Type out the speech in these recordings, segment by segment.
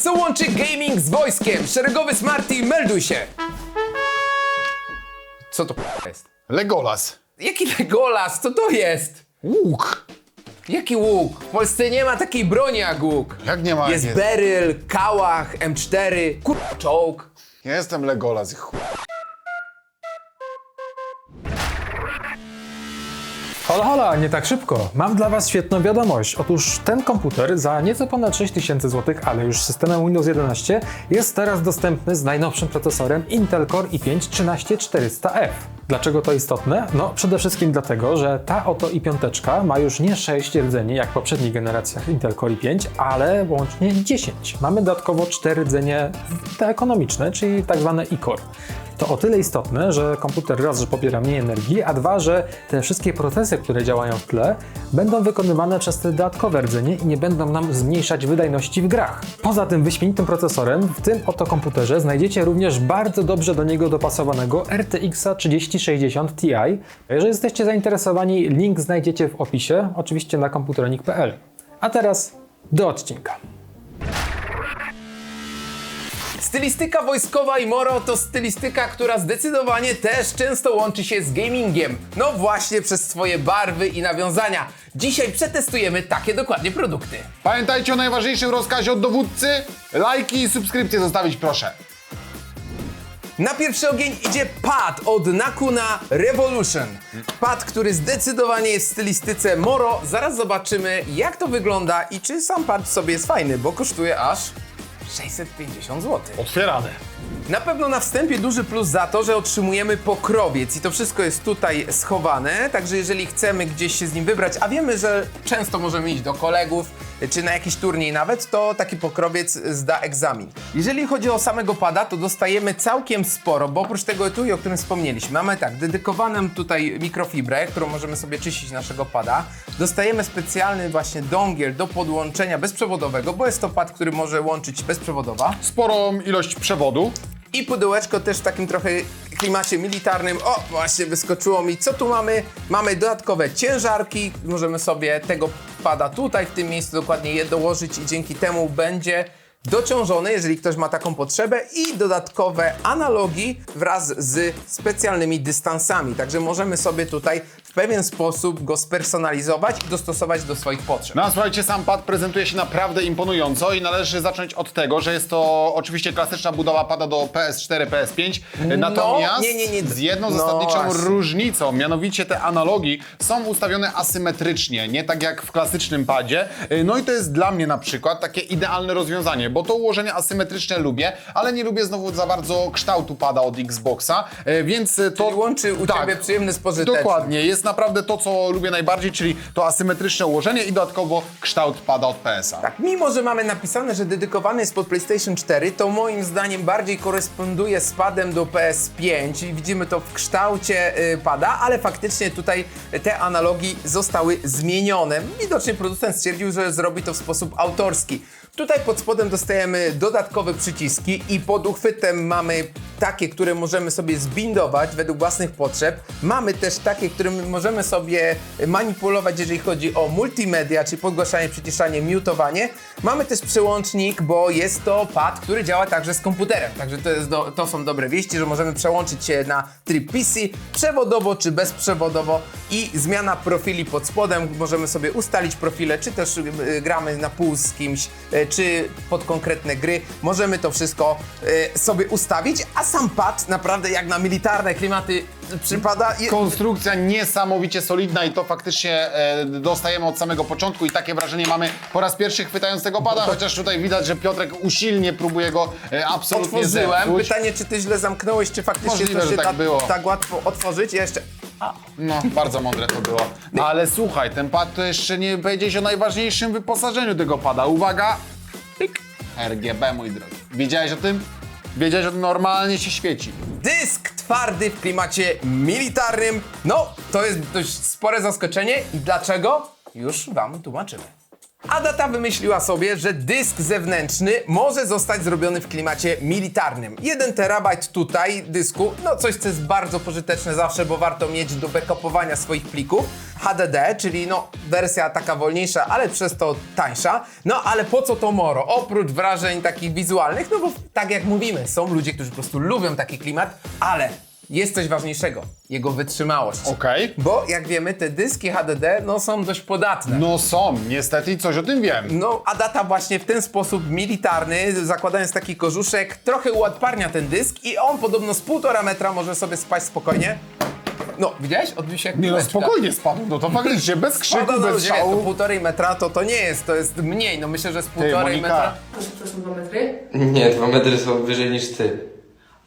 Co łączy gaming z wojskiem? Szeregowy Smarty, melduj się! Co to jest? Legolas. Jaki Legolas? Co to jest? Łuk. Jaki łuk? W Polsce nie ma takiej broni jak łuk. Jak nie ma? Jest jak beryl, kałach, M4, kur... czołg. Ja jestem Legolas. i chuj. Hola, hola, nie tak szybko. Mam dla Was świetną wiadomość. Otóż ten komputer za nieco ponad 6000 zł, ale już systemem Windows 11 jest teraz dostępny z najnowszym procesorem Intel Core i5-13400F. Dlaczego to istotne? No przede wszystkim dlatego, że ta oto i5 ma już nie 6 rdzeni jak w poprzednich generacjach Intel Core i5, ale łącznie 10. Mamy dodatkowo 4 rdzenie te ekonomiczne, czyli tak zwane i-Core. To o tyle istotne, że komputer raz, że pobiera mniej energii, a dwa, że te wszystkie procesy, które działają w tle, będą wykonywane przez te dodatkowe rdzenie i nie będą nam zmniejszać wydajności w grach. Poza tym wyśmienitym procesorem, w tym oto komputerze znajdziecie również bardzo dobrze do niego dopasowanego RTX 3060 Ti. Jeżeli jesteście zainteresowani, link znajdziecie w opisie, oczywiście na komputernik.pl. A teraz do odcinka. Stylistyka wojskowa i moro to stylistyka, która zdecydowanie też często łączy się z gamingiem. No właśnie przez swoje barwy i nawiązania. Dzisiaj przetestujemy takie dokładnie produkty. Pamiętajcie o najważniejszym rozkazie od dowódcy. Lajki i subskrypcje zostawić proszę. Na pierwszy ogień idzie pad od Nakuna Revolution. Pad, który zdecydowanie jest w stylistyce Moro. Zaraz zobaczymy, jak to wygląda i czy sam pad w sobie jest fajny, bo kosztuje aż 650 zł. Otwierane. Na pewno na wstępie duży plus za to, że otrzymujemy pokrowiec i to wszystko jest tutaj schowane, także jeżeli chcemy gdzieś się z nim wybrać, a wiemy, że często możemy iść do kolegów, czy na jakiś turniej nawet, to taki pokrowiec zda egzamin. Jeżeli chodzi o samego pada, to dostajemy całkiem sporo, bo oprócz tego etui, o którym wspomnieliśmy, mamy tak, dedykowaną tutaj mikrofibrę, którą możemy sobie czyścić naszego pada. Dostajemy specjalny właśnie dongiel do podłączenia bezprzewodowego, bo jest to pad, który może łączyć bezprzewodowa. Sporą ilość przewodu. I pudełeczko też w takim trochę klimacie militarnym. O, właśnie wyskoczyło mi. Co tu mamy? Mamy dodatkowe ciężarki. Możemy sobie tego pada tutaj, w tym miejscu dokładnie je dołożyć i dzięki temu będzie dociążony, jeżeli ktoś ma taką potrzebę i dodatkowe analogi wraz z specjalnymi dystansami. Także możemy sobie tutaj pewien sposób go spersonalizować i dostosować do swoich potrzeb. No a słuchajcie, sam pad prezentuje się naprawdę imponująco i należy zacząć od tego, że jest to oczywiście klasyczna budowa pada do PS4, PS5, natomiast No, nie, nie, nie. z jedną No zasadniczą właśnie. różnicą, mianowicie te analogi są ustawione asymetrycznie, nie tak jak w klasycznym padzie. No i to jest dla mnie na przykład takie idealne rozwiązanie, bo to ułożenie asymetryczne lubię, ale nie lubię znowu za bardzo kształtu pada od Xboxa, e, więc to... Czyli łączy u Tak. Ciebie przyjemny z pożytecznym. Dokładnie, jest naprawdę to, co lubię najbardziej, czyli to asymetryczne ułożenie i dodatkowo kształt pada od PS-a. Tak, mimo że mamy napisane, że dedykowany jest pod PlayStation 4, to moim zdaniem bardziej koresponduje z padem do PS5 i widzimy to w kształcie y, pada, ale faktycznie tutaj te analogi zostały zmienione. Widocznie producent stwierdził, że zrobi to w sposób autorski. Tutaj pod spodem dostajemy dodatkowe przyciski i pod uchwytem mamy takie, które możemy sobie zbindować według własnych potrzeb. Mamy też takie, którymi możemy sobie manipulować, jeżeli chodzi o multimedia, czyli podgłaszanie, przyciszanie, mutowanie. Mamy też przełącznik, bo jest to pad, który działa także z komputerem. Także to, jest do, to są dobre wieści, że możemy przełączyć się na tryb PC przewodowo czy bezprzewodowo i zmiana profili pod spodem. Możemy sobie ustalić profile, czy też y, gramy na pół z kimś, y, czy pod konkretne gry. Możemy to wszystko y, sobie ustawić, a sam pad naprawdę jak na militarne klimaty przypada. Konstrukcja niesamowicie solidna i to faktycznie e, dostajemy od samego początku i takie wrażenie mamy po raz pierwszy chwytając tego pada, chociaż tutaj widać, że Piotrek usilnie próbuje go e, absolutnie Otworzyłem. zepsuć. Pytanie, czy ty źle zamknąłeś, czy faktycznie Możliwe, to się że tak da było. tak łatwo otworzyć? Ja jeszcze. No, bardzo mądre to było. Ale słuchaj, ten pad to jeszcze nie powiedziałeś o najważniejszym wyposażeniu tego pada. Uwaga! RGB, mój drogi. Wiedziałeś o tym? Wiedziałeś, że normalnie się świeci. Dysk twardy w klimacie militarnym. No, to jest dość spore zaskoczenie. I dlaczego? Już wam tłumaczymy. Adata wymyśliła sobie, że dysk zewnętrzny może zostać zrobiony w klimacie militarnym. 1 terabajt tutaj dysku, no coś co jest bardzo pożyteczne zawsze, bo warto mieć do backupowania swoich plików. HDD, czyli no wersja taka wolniejsza, ale przez to tańsza. No ale po co to moro? Oprócz wrażeń takich wizualnych, no bo tak jak mówimy, są ludzie, którzy po prostu lubią taki klimat, ale jest coś ważniejszego, jego wytrzymałość. Okej. Bo jak wiemy, te dyski HDD no, są dość podatne. No są, niestety coś o tym wiem. No, a data właśnie w ten sposób militarny, zakładając taki kożuszek, trochę uodparnia ten dysk i on podobno z półtora metra może sobie spaść spokojnie. No, widziałeś? Odbił się jak Nie no, spokojnie spadł, no to faktycznie, bez Spada krzyku, na bez ludzie, to szału. półtorej metra to to nie jest, to jest mniej, no myślę, że z półtorej Monika. metra. Przepraszam, dwa metry? Nie, dwa metry są wyżej niż ty.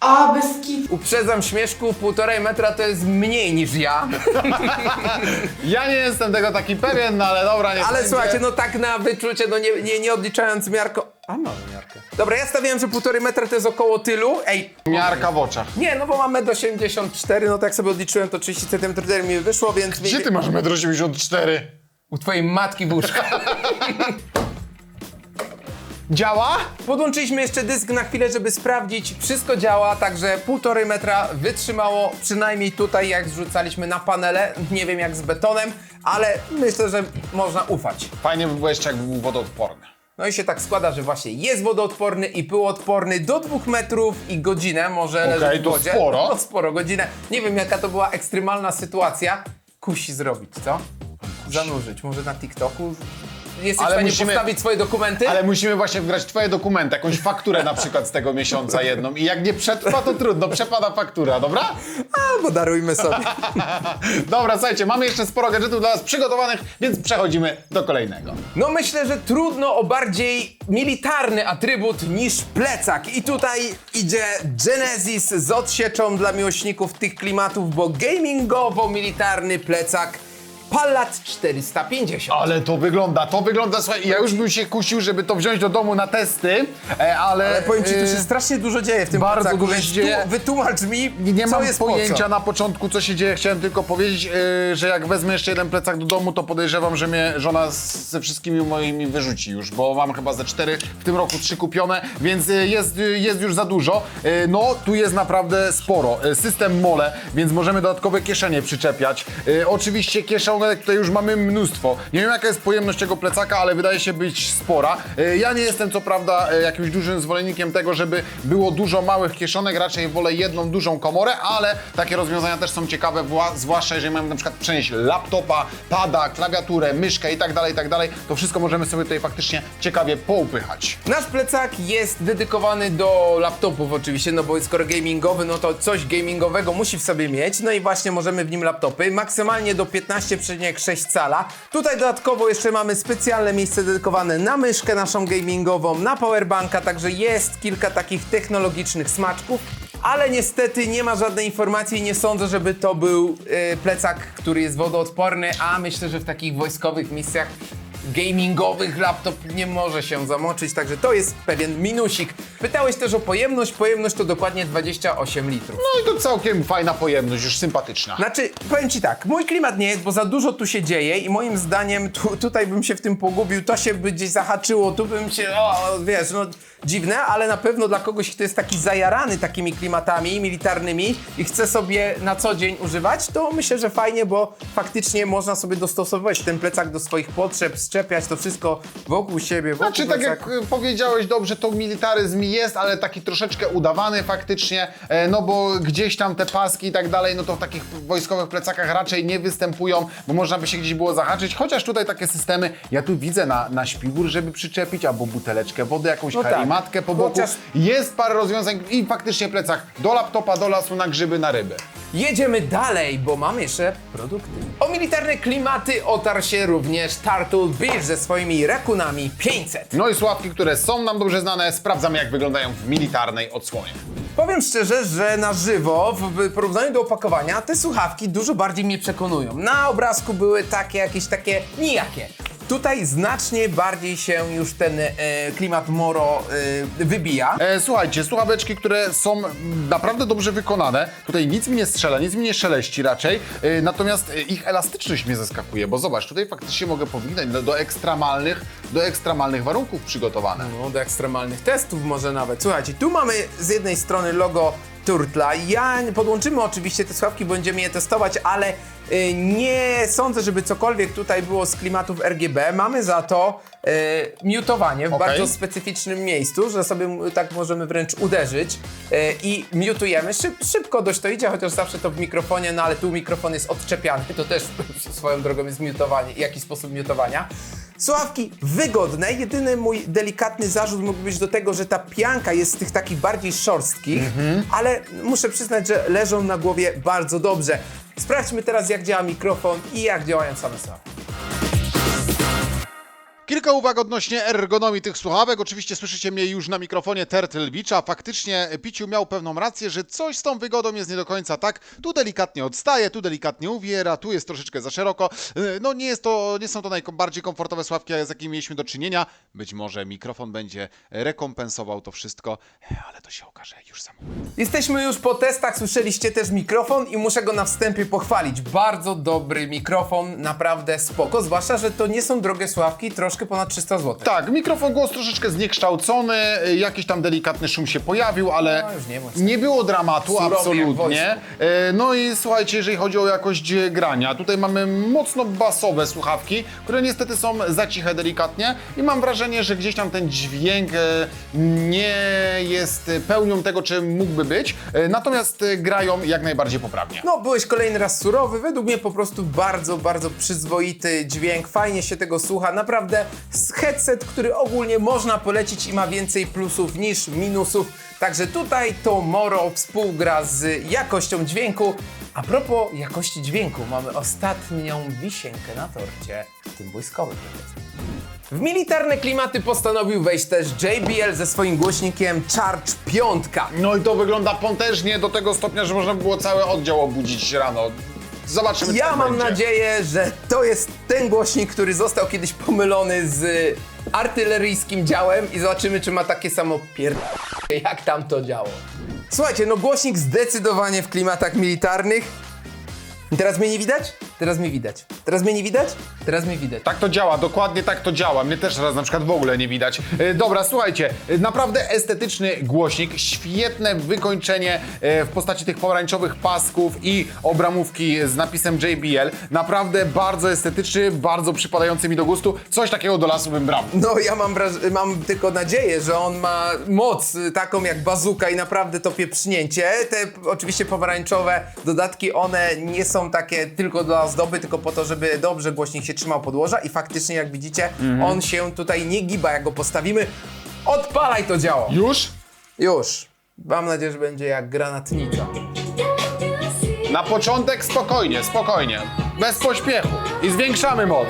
A, bez kit. Uprzedzam śmieszku, półtorej metra to jest mniej niż ja. Ja nie jestem tego taki pewien, no ale dobra, nie Ale słuchajcie, no tak na wyczucie, no nie, nie, nie odliczając miarko... A mamy miarkę. Dobra, ja stawiałem, że półtorej metra to jest około tylu. Ej, Miarka w oczach. Nie, no bo mam 1,84 m, no tak sobie odliczyłem, to 30 cm mi wyszło, więc... Gdzie ty masz 1,84 m? U twojej matki w łóżku. Działa? Podłączyliśmy jeszcze dysk na chwilę, żeby sprawdzić. Wszystko działa, także półtorej metra wytrzymało, przynajmniej tutaj jak zrzucaliśmy na panele. Nie wiem jak z betonem, ale myślę, że można ufać. Fajnie by było jeszcze, jakby był wodoodporny. No i się tak składa, że właśnie jest wodoodporny i pyłoodporny do 2 metrów i godzinę może Okej, leżeć w to wodzie. sporo. No sporo, godzinę. Nie wiem jaka to była ekstremalna sytuacja. Kusi zrobić, co? Zanurzyć, może na TikToku. Jesteś Ale w stanie musimy- postawić swoje dokumenty? Ale musimy właśnie wgrać twoje dokumenty, jakąś fakturę na przykład z tego miesiąca jedną i jak nie przetrwa, to trudno, przepada faktura, dobra? Albo darujmy sobie. Dobra, słuchajcie, mamy jeszcze sporo gadżetów dla Was przygotowanych, więc przechodzimy do kolejnego. No myślę, że trudno o bardziej militarny atrybut niż plecak. I tutaj idzie Genesis z odsieczą dla miłośników tych klimatów, bo gamingowo-militarny plecak Palat 450. Ale to wygląda, to wygląda, słuchaj, ja już bym się kusił, żeby to wziąć do domu na testy, e, ale... Ale powiem ci, tu się e, strasznie dużo dzieje w tym bardzo plecaku, dużo więc się dzieje. Tu wytłumacz mi, Nie, nie co mam jest po pojęcia na początku, co się dzieje. Chciałem tylko powiedzieć, yy, że jak wezmę jeszcze jeden plecak do domu, to podejrzewam, że mnie żona z, ze wszystkimi moimi wyrzuci już, bo mam chyba ze cztery, w tym roku trzy kupione, więc jest, jest już za dużo. No, tu jest naprawdę sporo. System mole, więc możemy dodatkowe kieszenie przyczepiać. Oczywiście kieszonek tutaj już mamy mnóstwo. Nie wiem, jaka jest pojemność tego plecaka, ale wydaje się być spora. Yy, ja nie jestem co prawda yy, jakimś dużym zwolennikiem tego, żeby było dużo małych kieszonek, raczej wolę jedną dużą komorę, ale takie rozwiązania też są ciekawe, wła- zwłaszcza jeżeli mamy na przykład przenieść laptopa, pada, klawiaturę, myszkę i tak dalej, i tak dalej, to wszystko możemy sobie tutaj faktycznie ciekawie poupychać. Nasz plecak jest dedykowany do laptopów oczywiście, no bo skoro gamingowy, no to coś gamingowego musi w sobie mieć. No i właśnie możemy w nim laptopy, maksymalnie do 15,6 cala. Tutaj dodatkowo jeszcze mamy specjalne miejsce dedykowane na myszkę naszą gamingową, na powerbanka, także jest kilka takich technologicznych smaczków. Ale niestety nie ma żadnej informacji i nie sądzę, żeby to był e, plecak, który jest wodoodporny, a myślę, że w takich wojskowych misjach gamingowych laptop nie może się zamoczyć, także to jest pewien minusik. Pytałeś też o pojemność, pojemność to dokładnie 28 litrów. No i to całkiem fajna pojemność, już sympatyczna. Znaczy, powiem ci tak, mój klimat nie jest, bo za dużo tu się dzieje i moim zdaniem tu, tutaj bym się w tym pogubił, to się by gdzieś zahaczyło, tu bym się, o, wiesz, no dziwne, ale na pewno dla kogoś, kto jest taki zajarany takimi klimatami militarnymi i chce sobie na co dzień używać, to myślę, że fajnie, bo faktycznie można sobie dostosować ten plecak do swoich potrzeb, szczepiać to wszystko wokół siebie, wokół Znaczy, tak jak powiedziałeś dobrze, to militaryzm jest, ale taki troszeczkę udawany faktycznie, e, no bo gdzieś tam te paski i tak dalej, no to w takich wojskowych plecakach raczej nie występują, bo można by się gdzieś było zahaczyć, chociaż tutaj takie systemy, ja tu widzę na, na śpiwór, żeby przyczepić, albo buteleczkę wody, jakąś No tak. Karimatkę po boku. Chociaż- Jest parę rozwiązań i faktycznie plecak do laptopa, do lasu, na grzyby, na ryby. Jedziemy dalej, bo mamy jeszcze produkty. O militarne klimaty otarł się również Turtle Beach ze swoimi rakunami 500. No i sławki, które są nam dobrze znane, sprawdzamy jak wyglądają w militarnej odsłonie. Powiem szczerze, że na żywo, w porównaniu do opakowania, te słuchawki dużo bardziej mnie przekonują. Na obrazku były takie, jakieś takie nijakie. Tutaj znacznie bardziej się już ten e, klimat Moro e, wybija. E, słuchajcie, słuchaweczki, które są naprawdę dobrze wykonane. Tutaj nic mi nie strzela, nic mi nie szeleści raczej. E, natomiast e, ich elastyczność mnie zaskakuje, bo zobacz, tutaj faktycznie mogę powinąć do, do ekstremalnych, do ekstremalnych warunków przygotowane. No, do ekstremalnych testów może nawet. Słuchajcie, tu mamy z jednej strony logo Turtla. Ja podłączymy oczywiście te sławki, będziemy je testować, ale nie sądzę, żeby cokolwiek tutaj było z klimatów RGB. Mamy za to y, miutowanie w Okej. bardzo specyficznym miejscu, że sobie m- tak możemy wręcz uderzyć y, i miutujemy. Szyb, szybko dość to idzie, chociaż zawsze to w mikrofonie, no ale tu mikrofon jest odczepiany, to też swoją drogą jest miutowanie, jakiś sposób miutowania. Słuchawki wygodne, jedyny mój delikatny zarzut mógł być do tego, że ta pianka jest z tych takich bardziej szorstkich, ale muszę przyznać, że leżą na głowie bardzo dobrze. Sprawdźmy teraz jak działa mikrofon i jak działają same słuchawki. Kilka uwag odnośnie ergonomii tych słuchawek. Oczywiście słyszycie mnie już na mikrofonie Turtle faktycznie Piciu miał pewną rację, że coś z tą wygodą jest nie do końca tak. Tu delikatnie odstaje, tu delikatnie uwiera, tu jest troszeczkę za szeroko. Yy, No nie, jest to, nie są to najbardziej komfortowe słuchawki, z jakimi mieliśmy do czynienia. Być może mikrofon będzie rekompensował to wszystko, ale to się okaże już za. Jesteśmy już po testach, słyszeliście też mikrofon i muszę go na wstępie pochwalić. Bardzo dobry mikrofon, naprawdę spoko, zwłaszcza, że to nie są drogie słuchawki, troszkę ponad 300 zł. Tak, mikrofon głos troszeczkę zniekształcony, y, jakiś tam delikatny szum się pojawił, ale No, już nie bądź nie było dramatu, Surowy jak absolutnie. E, No i słuchajcie, jeżeli chodzi o jakość e, grania, tutaj mamy mocno basowe słuchawki, które niestety są za ciche delikatnie i mam wrażenie, że gdzieś tam ten dźwięk e, nie jest pełnią tego, czym mógłby być, e, natomiast e, grają jak najbardziej poprawnie. No, byłeś kolejny raz surowy, według mnie po prostu bardzo, bardzo przyzwoity dźwięk, fajnie się tego słucha, naprawdę headset, który ogólnie można polecić i ma więcej plusów niż minusów, także tutaj to Moro współgra z jakością dźwięku. A propos jakości dźwięku, mamy ostatnią wisienkę na torcie, w tym błyskowym. W militarne klimaty postanowił wejść też JBL ze swoim głośnikiem Charge 5. No i to wygląda potężnie do tego stopnia, że można by było cały oddział obudzić rano. Zobaczymy, co Ja tam mam będzie. nadzieję, że to jest ten głośnik, który został kiedyś pomylony z artyleryjskim działem i zobaczymy, czy ma takie samo pier... jak tam to działo. Słuchajcie, no głośnik zdecydowanie w klimatach militarnych. I teraz mnie nie widać? Teraz mnie widać. Teraz mnie nie widać? Teraz mnie widać. Tak to działa, dokładnie tak to działa. Mnie też raz na przykład w ogóle nie widać. E, Dobra, słuchajcie, e, naprawdę estetyczny głośnik, świetne wykończenie e, w postaci tych pomarańczowych pasków i obramówki z napisem JBL. Naprawdę bardzo estetyczny, bardzo przypadający mi do gustu. Coś takiego do lasu bym brał. No ja mam, wraż- mam tylko nadzieję, że on ma moc y, taką jak bazuka i naprawdę to pieprznięcie. Te p- oczywiście pomarańczowe dodatki, one nie są takie tylko dla ozdoby, tylko po to, żeby dobrze głośnik się trzymał podłoża i faktycznie jak widzicie, on się tutaj nie giba, jak go postawimy. Odpalaj to działo! Już? Już. Mam nadzieję, że będzie jak granatnica. Na początek spokojnie, spokojnie. Bez pośpiechu. I zwiększamy moc.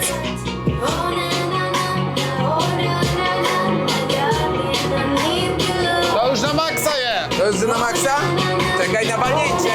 To już na maksa je! To już na maksa? Czekaj na walnięcie!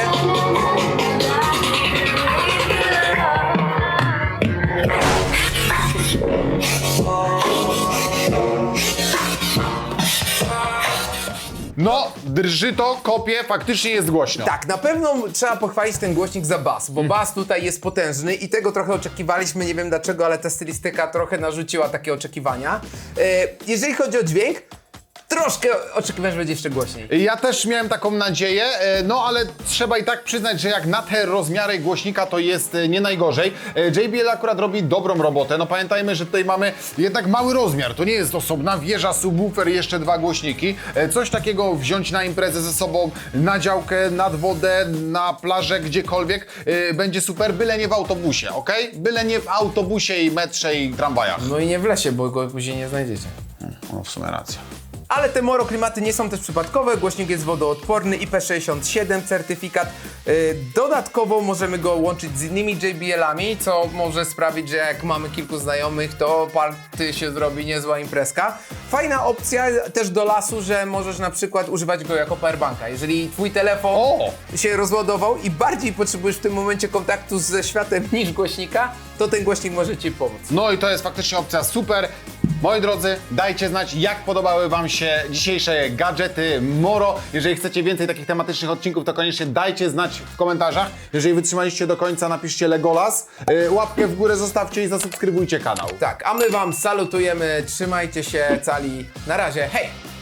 No, drży to, kopie, faktycznie jest głośno. Tak, na pewno trzeba pochwalić ten głośnik za bas, bo bas tutaj jest potężny i tego trochę oczekiwaliśmy, nie wiem dlaczego, ale ta stylistyka trochę narzuciła takie oczekiwania. E, jeżeli chodzi o dźwięk, troszkę oczekiwałem, że będzie jeszcze głośniej. Ja też miałem taką nadzieję, e, no ale trzeba i tak przyznać, że jak na te rozmiary głośnika to jest e, nie najgorzej. E, JBL akurat robi dobrą robotę. No pamiętajmy, że tutaj mamy jednak mały rozmiar. To nie jest osobna wieża, subwoofer, jeszcze dwa głośniki. E, Coś takiego wziąć na imprezę ze sobą, na działkę, nad wodę, na plażę, gdziekolwiek. e, Będzie super, byle nie w autobusie, ok? Byle nie w autobusie i metrze i tramwajach. No i nie w lesie, bo go później nie znajdziecie. No w sumie racja. Ale te Moro klimaty nie są też przypadkowe, głośnik jest wodoodporny, IP67 certyfikat. Yy, dodatkowo możemy go łączyć z innymi JBL-ami, co może sprawić, że jak mamy kilku znajomych, to party się zrobi niezła imprezka. Fajna opcja też do lasu, że możesz na przykład używać go jako powerbanka. Jeżeli twój telefon O! się rozładował i bardziej potrzebujesz w tym momencie kontaktu ze światem niż głośnika, to ten głośnik może ci pomóc. No i to jest faktycznie opcja super. Moi drodzy, dajcie znać, jak podobały Wam się dzisiejsze gadżety Moro. Jeżeli chcecie więcej takich tematycznych odcinków, to koniecznie dajcie znać w komentarzach. Jeżeli wytrzymaliście do końca, napiszcie Legolas. Yy, łapkę w górę zostawcie i zasubskrybujcie kanał. Tak, a my wam salutujemy, trzymajcie się cali. Na razie, hej!